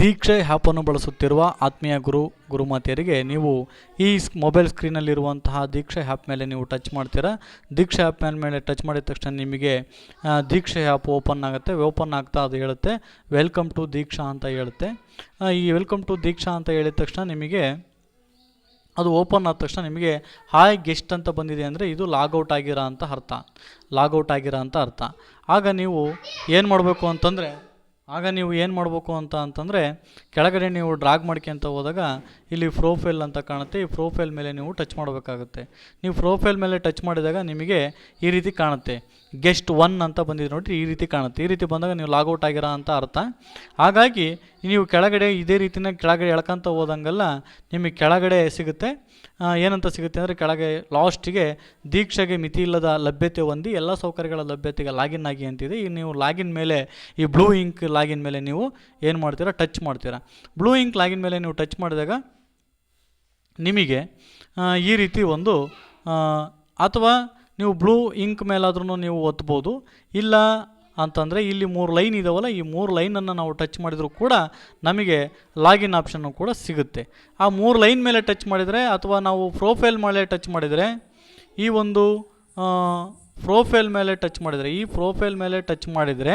ದೀಕ್ಷೆ ಆ್ಯಪನ್ನು ಬಳಸುತ್ತಿರುವ ಆತ್ಮೀಯ ಗುರು, ಗುರುಮಾತೆಯರಿಗೆ ನೀವು ಈ ಮೊಬೈಲ್ ಸ್ಕ್ರೀನಲ್ಲಿರುವಂತಹ ದೀಕ್ಷೆ ಆ್ಯಪ್ ಮೇಲೆ ನೀವು ಟಚ್ ಮಾಡ್ತೀರಾ? ದೀಕ್ಷೆ ಆ್ಯಪ್ ಮೇಲೆ ಟಚ್ ಮಾಡಿದ ತಕ್ಷಣ ನಿಮಗೆ ದೀಕ್ಷೆ ಆ್ಯಪ್ ಓಪನ್ ಆಗುತ್ತೆ. ಓಪನ್ ಆಗ್ತಾ ಅದು ಹೇಳುತ್ತೆ, ವೆಲ್ಕಮ್ ಟು ದೀಕ್ಷಾ ಅಂತ ಹೇಳುತ್ತೆ. ಈ ವೆಲ್ಕಮ್ ಟು ದೀಕ್ಷಾ ಅಂತ ಹೇಳಿದ ತಕ್ಷಣ ನಿಮಗೆ, ಅದು ಓಪನ್ ಆದ ತಕ್ಷಣ ನಿಮಗೆ, ಹಾಯ್ ಗೆಸ್ಟ್ ಅಂತ ಬಂದಿದೆ ಅಂದರೆ ಇದು ಲಾಗೌಟ್ ಆಗಿರೋ ಅಂತ ಅರ್ಥ. ಲಾಗೌಟ್ ಆಗಿರೋ ಅಂತ ಅರ್ಥ. ಆಗ ನೀವು ಏನು ಮಾಡಬೇಕು ಅಂತಂದರೆ ಆಗ ನೀವು ಏನು ಮಾಡಬೇಕು ಅಂತ ಅಂತಂದರೆ, ಕೆಳಗಡೆ ನೀವು ಡ್ರಾಗ್ ಮಾಡ್ಕೊಂತ ಹೋದಾಗ, ಇಲ್ಲಿ ಪ್ರೊಫೈಲ್ ಅಂತ ಕಾಣುತ್ತೆ. ಈ ಪ್ರೊಫೈಲ್ ಮೇಲೆ ನೀವು ಟಚ್ ಮಾಡಬೇಕಾಗುತ್ತೆ. ನೀವು ಪ್ರೊಫೈಲ್ ಮೇಲೆ ಟಚ್ ಮಾಡಿದಾಗ ನಿಮಗೆ ಈ ರೀತಿ ಕಾಣುತ್ತೆ. ಗೆಸ್ಟ್ ಒನ್ ಅಂತ ಬಂದಿದೆ ನೋಡಿರಿ, ಈ ರೀತಿ ಕಾಣುತ್ತೆ. ಈ ರೀತಿ ಬಂದಾಗ ನೀವು ಲಾಗೌಟ್ ಆಗಿರೋ ಅಂತ ಅರ್ಥ. ಹಾಗಾಗಿ ನೀವು ಕೆಳಗಡೆ ಇದೇ ರೀತಿನ ಕೆಳಗಡೆ ಎಳ್ಕೊಂತ ಹೋದಂಗೆಲ್ಲ ನಿಮಗೆ ಕೆಳಗಡೆ ಸಿಗುತ್ತೆ. ಏನಂತ ಸಿಗುತ್ತೆ ಅಂದರೆ ಕೆಳಗೆ ಲಾಸ್ಟಿಗೆ ದೀಕ್ಷೆಗೆ ಮಿತಿ ಇಲ್ಲದ ಲಭ್ಯತೆ ಹೊಂದಿ ಎಲ್ಲ ಸೌಕರ್ಯಗಳ ಲಭ್ಯತೆಗೆ ಲಾಗಿನ್ ಆಗಿ ಅಂತಿದೆ. ಈಗ ನೀವು ಲಾಗಿನ್ ಮೇಲೆ ಈ ಬ್ಲೂ ಇಂಕ್ ಲಾಗಿನ್ ಮೇಲೆ ನೀವು ಏನು ಮಾಡ್ತೀರಾ? ಟಚ್ ಮಾಡ್ತೀರಾ. ಬ್ಲೂ ಇಂಕ್ ಲಾಗಿನ್ ಮೇಲೆ ನೀವು ಟಚ್ ಮಾಡಿದಾಗ ನಿಮಗೆ ಈ ರೀತಿ ಒಂದು ಅಥವಾ ನೀವು ಬ್ಲೂ ಇಂಕ್ ಮೇಲಾದ್ರೂ ನೀವು ಒತ್ಬೋದು. ಇಲ್ಲ ಅಂತಂದರೆ ಇಲ್ಲಿ ಮೂರು ಲೈನ್ ಇದಾವಲ್ಲ, ಈ ಮೂರು ಲೈನನ್ನು ನಾವು ಟಚ್ ಮಾಡಿದರೂ ಕೂಡ ನಮಗೆ ಲಾಗಿನ್ ಆಪ್ಷನ್ನು ಕೂಡ ಸಿಗುತ್ತೆ. ಆ ಮೂರು ಲೈನ್ ಮೇಲೆ ಟಚ್ ಮಾಡಿದರೆ ಅಥವಾ ನಾವು ಪ್ರೊಫೈಲ್ ಮೇಲೆ ಟಚ್ ಮಾಡಿದರೆ, ಈ ಒಂದು ಪ್ರೊಫೈಲ್ ಮೇಲೆ ಟಚ್ ಮಾಡಿದರೆ, ಈ ಪ್ರೊಫೈಲ್ ಮೇಲೆ ಟಚ್ ಮಾಡಿದರೆ,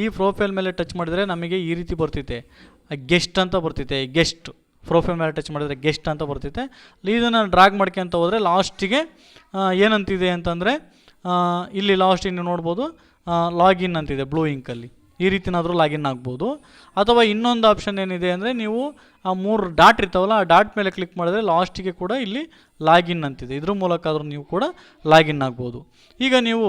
ಈ ಪ್ರೊಫೈಲ್ ಮೇಲೆ ಟಚ್ ಮಾಡಿದರೆ ನಮಗೆ ಈ ರೀತಿ ಬರ್ತೈತೆ ಗೆಸ್ಟ್ ಅಂತ ಬರ್ತೈತೆ ಗೆಸ್ಟ್ ಪ್ರೊಫೈಲ್ ಮೇಲೆ ಟಚ್ ಮಾಡಿದರೆ ಗೆಸ್ಟ್ ಅಂತ ಬರ್ತೈತೆ ಇದನ್ನು ಡ್ರಾಗ್ ಮಾಡ್ಕೊಂತ ಹೋದರೆ ಲಾಸ್ಟಿಗೆ ಏನಂತಿದೆ ಅಂತಂದರೆ ಇಲ್ಲಿ ಲಾಸ್ಟಿಗೆ ನೀವು ನೋಡ್ಬೋದು. ಲಾಗಿನ್ ಅಂತಿದೆ ಬ್ಲೂ ಇಂಕಲ್ಲಿ ಈ ರೀತಿನಾದರೂ ಲಾಗಿನ್ ಆಗ್ಬೋದು. ಅಥವಾ ಇನ್ನೊಂದು ಆಪ್ಷನ್ ಏನಿದೆ ಅಂದರೆ ನೀವು ಆ ಮೂರು ಡಾಟ್ ಇರ್ತಾವಲ್ಲ, ಆ ಡಾಟ್ ಮೇಲೆ ಕ್ಲಿಕ್ ಮಾಡಿದ್ರೆ ಲಾಸ್ಟಿಗೆ ಕೂಡ ಇಲ್ಲಿ ಲಾಗಿನ್ ಅಂತಿದೆ. ಇದ್ರ ಮೂಲಕ ಆದರೂ ನೀವು ಕೂಡ ಲಾಗಿನ್ ಆಗ್ಬೋದು. ಈಗ ನೀವು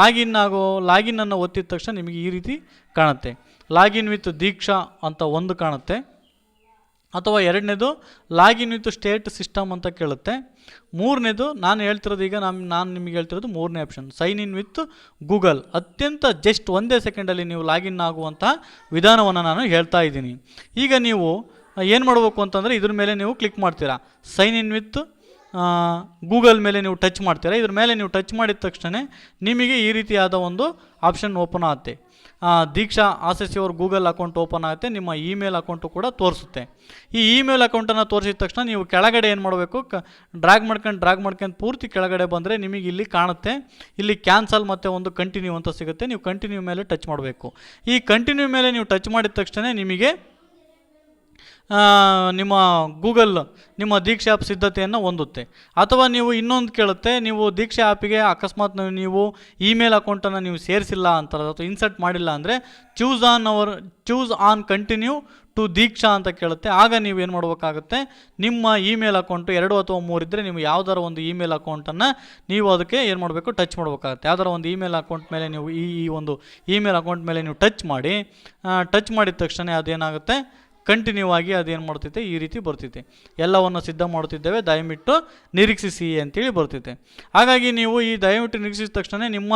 ಲಾಗಿನ್ ಆಗೋ ಲಾಗಿನನ್ನು ಒತ್ತಿದ ತಕ್ಷಣ ನಿಮಗೆ ಈ ರೀತಿ ಕಾಣುತ್ತೆ. ಲಾಗಿನ್ ವಿತ್ ದೀಕ್ಷಾ ಅಂತ ಒಂದು ಕಾಣುತ್ತೆ. ಅಥವಾ ಎರಡನೇದು ಲಾಗಿನ್ ವಿತ್ ಸ್ಟೇಟ್ ಸಿಸ್ಟಮ್ ಅಂತ ಕೇಳುತ್ತೆ. ಮೂರನೇದು ನಾನು ಹೇಳ್ತಿರೋದು ಈಗ ನಾನು ನಾನು ನಿಮಗೆ ಹೇಳ್ತಿರೋದು ಮೂರನೇ option. Sign in with Google. ಅತ್ಯಂತ ಜಸ್ಟ್ ಒಂದೇ ಸೆಕೆಂಡಲ್ಲಿ ನೀವು ಲಾಗಿನ್ ಆಗುವಂತಹ ವಿಧಾನವನ್ನು ನಾನು ಹೇಳ್ತಾ ಇದ್ದೀನಿ. ಈಗ ನೀವು ಏನು ಮಾಡಬೇಕು ಅಂತಂದರೆ ಇದ್ರ ಮೇಲೆ ನೀವು ಕ್ಲಿಕ್ ಮಾಡ್ತೀರಾ. ಸೈನ್ ಇನ್ ವಿತ್ ಗೂಗಲ್ ಮೇಲೆ ನೀವು ಟಚ್ ಮಾಡ್ತೀರಾ. ಇದ್ರ ಮೇಲೆ ನೀವು ಟಚ್ ಮಾಡಿದ ತಕ್ಷಣ ನಿಮಗೆ ಈ ರೀತಿಯಾದ ಒಂದು ಆಪ್ಷನ್ ಓಪನ್ ಆಗುತ್ತೆ. ದೀಕ್ಷಾ ಆಸಿಸಿ ಅವ್ರ ಗೂಗಲ್ ಅಕೌಂಟ್ ಓಪನ್ ಆಗುತ್ತೆ, ನಿಮ್ಮ ಇಮೇಲ್ ಅಕೌಂಟು ಕೂಡ ತೋರಿಸುತ್ತೆ. ಈ ಇಮೇಲ್ ಅಕೌಂಟನ್ನು ತೋರಿಸಿದ ತಕ್ಷಣ ನೀವು ಕೆಳಗಡೆ ಏನು ಮಾಡಬೇಕು, ಕ, ಡ್ರ್ಯಾಗ್ ಮಾಡ್ಕೊಂಡು ಡ್ರ್ಯಾಗ್ ಮಾಡ್ಕೊಂಡು ಪೂರ್ತಿ ಕೆಳಗಡೆ ಬಂದರೆ ನಿಮಗೆ ಇಲ್ಲಿ ಕಾಣುತ್ತೆ. ಇಲ್ಲಿ ಕ್ಯಾನ್ಸಲ್ ಮತ್ತು ಒಂದು ಕಂಟಿನ್ಯೂ ಅಂತ ಸಿಗುತ್ತೆ, ನೀವು ಕಂಟಿನ್ಯೂ ಮೇಲೆ ಟಚ್ ಮಾಡಬೇಕು. ಈ ಕಂಟಿನ್ಯೂ ಮೇಲೆ ನೀವು ಟಚ್ ಮಾಡಿದ ತಕ್ಷಣ ನಿಮಗೆ ನಿಮ್ಮ ಗೂಗಲ್, ನಿಮ್ಮ ದೀಕ್ಷೆ ಆ್ಯಪ್ ಸಿದ್ಧತೆಯನ್ನು ಹೊಂದುತ್ತೆ. ಅಥವಾ ನೀವು ಇನ್ನೊಂದು ಕೇಳುತ್ತೆ, ನೀವು ದೀಕ್ಷಾ ಆ್ಯಪಿಗೆ ಅಕಸ್ಮಾತ್ ನೀವು- ಇಮೇಲ್ ಅಕೌಂಟನ್ನು ನೀವು ಸೇರಿಸಿಲ್ಲ ಅಂತ ಅಥವಾ ಇನ್ಸರ್ಟ್ ಮಾಡಿಲ್ಲ ಅಂದರೆ choose on our choose on continue to Diksha ಅಂತ ಕೇಳುತ್ತೆ. ಆಗ ನೀವು ಏನು ಮಾಡಬೇಕಾಗುತ್ತೆ, ನಿಮ್ಮ ಇಮೇಲ್ ಅಕೌಂಟು ಎರಡು ಅಥವಾ ಮೂರು ಇದ್ದರೆ ನೀವು ಯಾವ್ದಾರ ಒಂದು ಇಮೇಲ್ ಅಕೌಂಟನ್ನು ನೀವು ಅದಕ್ಕೆ ಏನು ಮಾಡಬೇಕು, ಟಚ್ ಮಾಡಬೇಕಾಗುತ್ತೆ. ಯಾವ್ದಾರ ಒಂದು ಇಮೇಲ್ ಅಕೌಂಟ್ ಮೇಲೆ ನೀವು ಈ ಒಂದು ಇಮೇಲ್ ಅಕೌಂಟ್ ಮೇಲೆ ನೀವು ಟಚ್ ಮಾಡಿ ಟಚ್ ಮಾಡಿದ ತಕ್ಷಣ ಅದೇನಾಗುತ್ತೆ ಕಂಟಿನ್ಯೂ ಆಗಿ ಅದೇನು ಮಾಡ್ತೈತೆ? ಈ ರೀತಿ ಬರ್ತೈತೆ. ಎಲ್ಲವನ್ನು ಸಿದ್ಧ ಮಾಡುತ್ತಿದ್ದೇವೆ ದಯವಿಟ್ಟು ನಿರೀಕ್ಷಿಸಿ ಅಂತೇಳಿ ಬರ್ತೈತೆ. ಹಾಗಾಗಿ ನೀವು ಈ ದಯವಿಟ್ಟು ನಿರೀಕ್ಷಿಸಿದ ತಕ್ಷಣ ನಿಮ್ಮ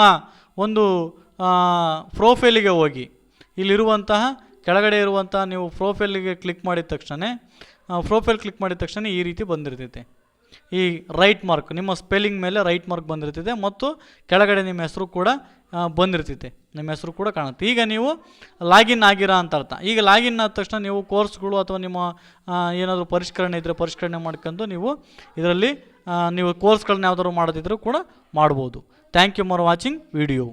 ಒಂದು ಪ್ರೊಫೈಲಿಗೆ ಹೋಗಿ. ಇಲ್ಲಿರುವಂತಹ, ಕೆಳಗಡೆ ಇರುವಂತಹ ನೀವು ಪ್ರೊಫೈಲಿಗೆ ಕ್ಲಿಕ್ ಮಾಡಿದ ತಕ್ಷಣ ಪ್ರೊಫೈಲ್ ಕ್ಲಿಕ್ ಮಾಡಿದ ತಕ್ಷಣ ಈ ರೀತಿ ಬಂದಿರ್ತೈತೆ. ಈ ರೈಟ್ ಮಾರ್ಕ್ ನಿಮ್ಮ ಸ್ಪೆಲ್ಲಿಂಗ್ ಮೇಲೆ ರೈಟ್ ಮಾರ್ಕ್ ಬಂದಿರ್ತಿದೆ ಮತ್ತು ಕೆಳಗಡೆ ನಿಮ್ಮ ಹೆಸರು ಕೂಡ ಬಂದಿರ್ತಿದೆ. ನಿಮ್ಮ ಹೆಸರು ಕೂಡ ಕಾಣುತ್ತೆ. ಈಗ ನೀವು ಲಾಗಿನ್ ಆಗಿರಾ ಅಂತ ಅರ್ಥ. ಈಗ ಲಾಗಿನ್ ಆದ ತಕ್ಷಣ ನೀವು ಕೋರ್ಸ್ಗಳು ಅಥವಾ ನಿಮ್ಮ ಏನಾದರೂ ಪರಿಷ್ಕರಣೆ ಇದ್ದರೆ ಪರಿಷ್ಕರಣೆ ಮಾಡ್ಕೊಂಡು ನೀವು ಇದರಲ್ಲಿ ನೀವು ಕೋರ್ಸ್ಗಳನ್ನ ಯಾವ್ದಾದ್ರು ಮಾಡೋದಿದ್ರೂ ಕೂಡ ಮಾಡ್ಬೋದು. Thank you for watching video